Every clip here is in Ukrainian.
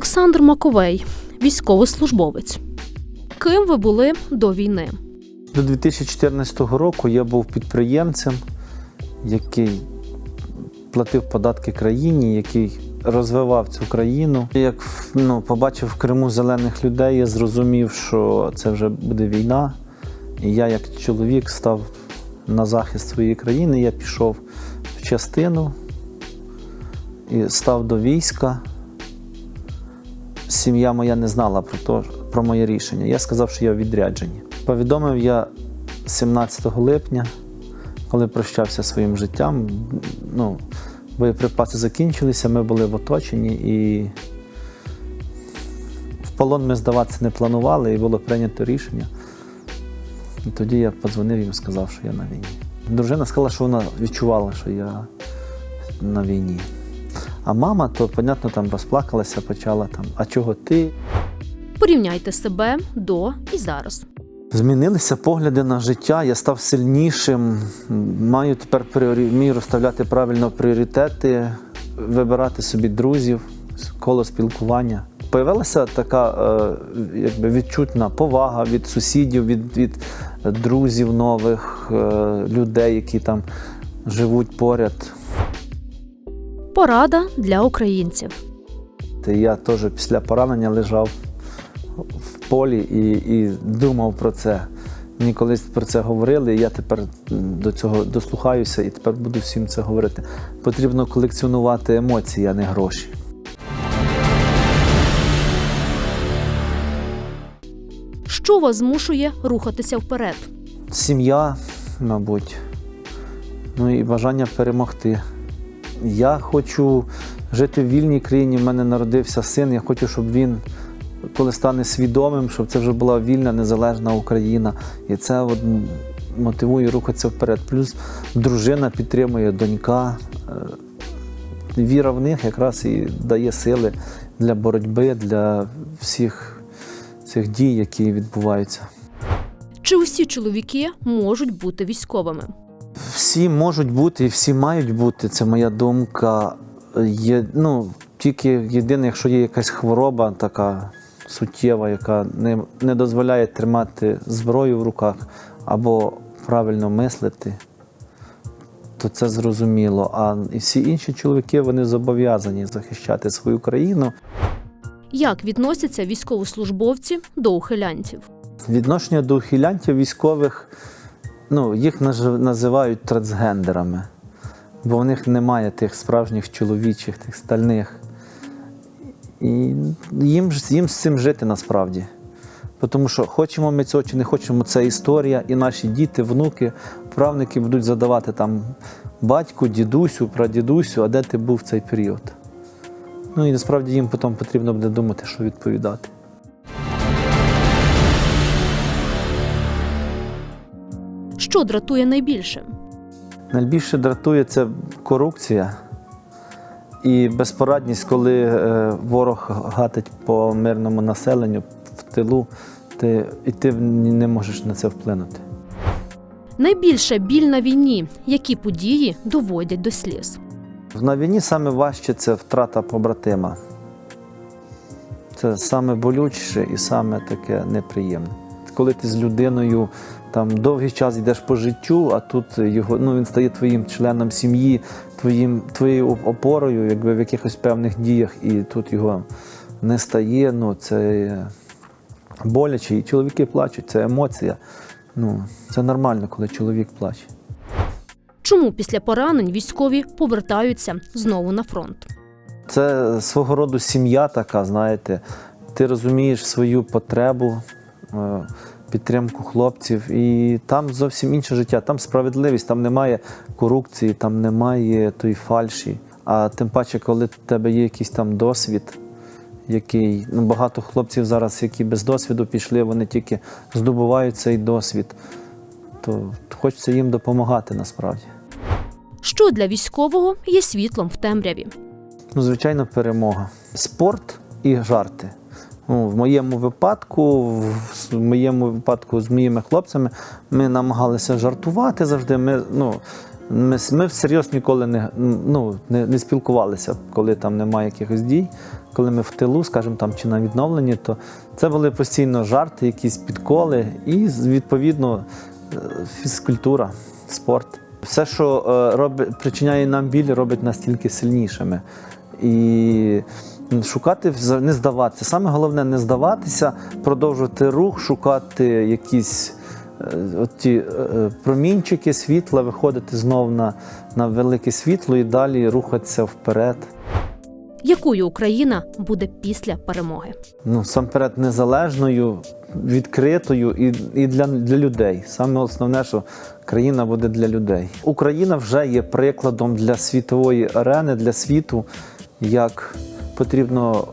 Олександр Маковей, військовослужбовець. Ким ви були до війни? До 2014 року я був підприємцем, який платив податки країні, який розвивав цю країну. Як ну, побачив в Криму зелених людей, я зрозумів, що це вже буде війна. І я, як чоловік, став на захист своєї країни. Я пішов в частину і став до війська. Сім'я моя не знала про, то, про моє рішення. Я сказав, що я в відрядженні. Повідомив я 17 липня, коли прощався своїм життям. Ну, боєприпаси закінчилися, ми були в оточенні і в полон ми здаватися не планували, і було прийнято рішення. І тоді я подзвонив їм і сказав, що я на війні. Дружина сказала, що вона відчувала, що я на війні. А мама, то, понятно, там розплакалася, почала там, а чого ти? Порівняйте себе до і зараз. Змінилися погляди на життя, я став сильнішим, маю тепер пріорі... вмію розставляти правильно пріоритети, вибирати собі друзів, коло спілкування. Появилася така е, якби відчутна повага від сусідів, від, від друзів нових, е, людей, які там живуть поряд. Порада для українців. Я теж після поранення лежав в полі і, і думав про це. Мені колись про це говорили, і я тепер до цього дослухаюся і тепер буду всім це говорити. Потрібно колекціонувати емоції, а не гроші. Що вас змушує рухатися вперед? Сім'я, мабуть, ну і бажання перемогти. Я хочу жити в вільній країні. В мене народився син. Я хочу, щоб він, коли стане свідомим, щоб це вже була вільна, незалежна Україна. І це от мотивує рухатися вперед. Плюс дружина підтримує, донька. Е, Віра в них якраз і дає сили для боротьби, для всіх цих дій, які відбуваються. Чи усі чоловіки можуть бути військовими? Всі можуть бути і всі мають бути. Це моя думка. Є, ну, тільки єдине, якщо є якась хвороба така суттєва, яка не, не дозволяє тримати зброю в руках або правильно мислити, то це зрозуміло. А і всі інші чоловіки вони зобов'язані захищати свою країну. Як відносяться військовослужбовці до ухилянтів? Відношення до ухилянтів військових, ну, їх називають трансгендерами, бо в них немає тих справжніх чоловічих, тих стальних. І їм, їм з цим жити насправді. Тому що хочемо ми цього чи не хочемо, це історія, і наші діти, внуки, правники будуть задавати там батьку, дідусю, прадідусю, а де ти був в цей період. Ну і насправді їм потім потрібно буде думати, що відповідати. Що дратує найбільше? Найбільше дратує це корупція і безпорадність, коли е, ворог гатить по мирному населенню в тилу, ти, і ти не можеш на це вплинути. Найбільша біль на війні, які події доводять до сліз. На війні саме важче це втрата побратима. Це саме болючіше і саме таке неприємне. Коли ти з людиною там довгий час йдеш по життю, а тут його ну він стає твоїм членом сім'ї, твоїм твоєю опорою, якби в якихось певних діях, і тут його не стає. Ну це боляче. І чоловіки плачуть, це емоція. Ну це нормально, коли чоловік плаче. Чому після поранень військові повертаються знову на фронт? Це свого роду сім'я така, знаєте. Ти розумієш свою потребу, підтримку хлопців, і там зовсім інше життя, там справедливість, там немає корупції, там немає тої фальші. А тим паче, коли в тебе є якийсь там досвід, який ну, багато хлопців зараз, які без досвіду пішли, вони тільки здобувають цей досвід, то хочеться їм допомагати насправді. Що для військового є світлом в темряві? Ну, звичайно, перемога. Спорт і жарти. Ну, в моєму випадку, в моєму випадку з моїми хлопцями, ми намагалися жартувати завжди. Ми, ну, Ми, ми всерйоз ніколи не, ну, не, не спілкувалися, коли там немає якихось дій. Коли ми в тилу, скажімо, там чи на відновленні, то це були постійно жарти, якісь підколи і відповідно е, фізкультура, спорт. Все, що е, робить, причиняє нам біль, робить нас тільки сильнішими. І шукати, не здаватися. Саме головне не здаватися, продовжувати рух, шукати якісь е, ті е, промінчики світла, виходити знов на, на велике світло і далі рухатися вперед. Якою Україна буде після перемоги? Ну, самперед незалежною, відкритою і, і для, для людей. Саме основне, що країна буде для людей. Україна вже є прикладом для світової арени, для світу, як потрібно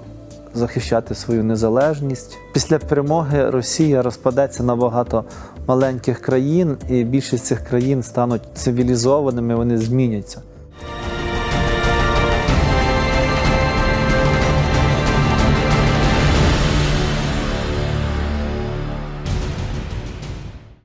захищати свою незалежність. Після перемоги Росія розпадеться на багато маленьких країн, і більшість цих країн стануть цивілізованими, вони зміняться.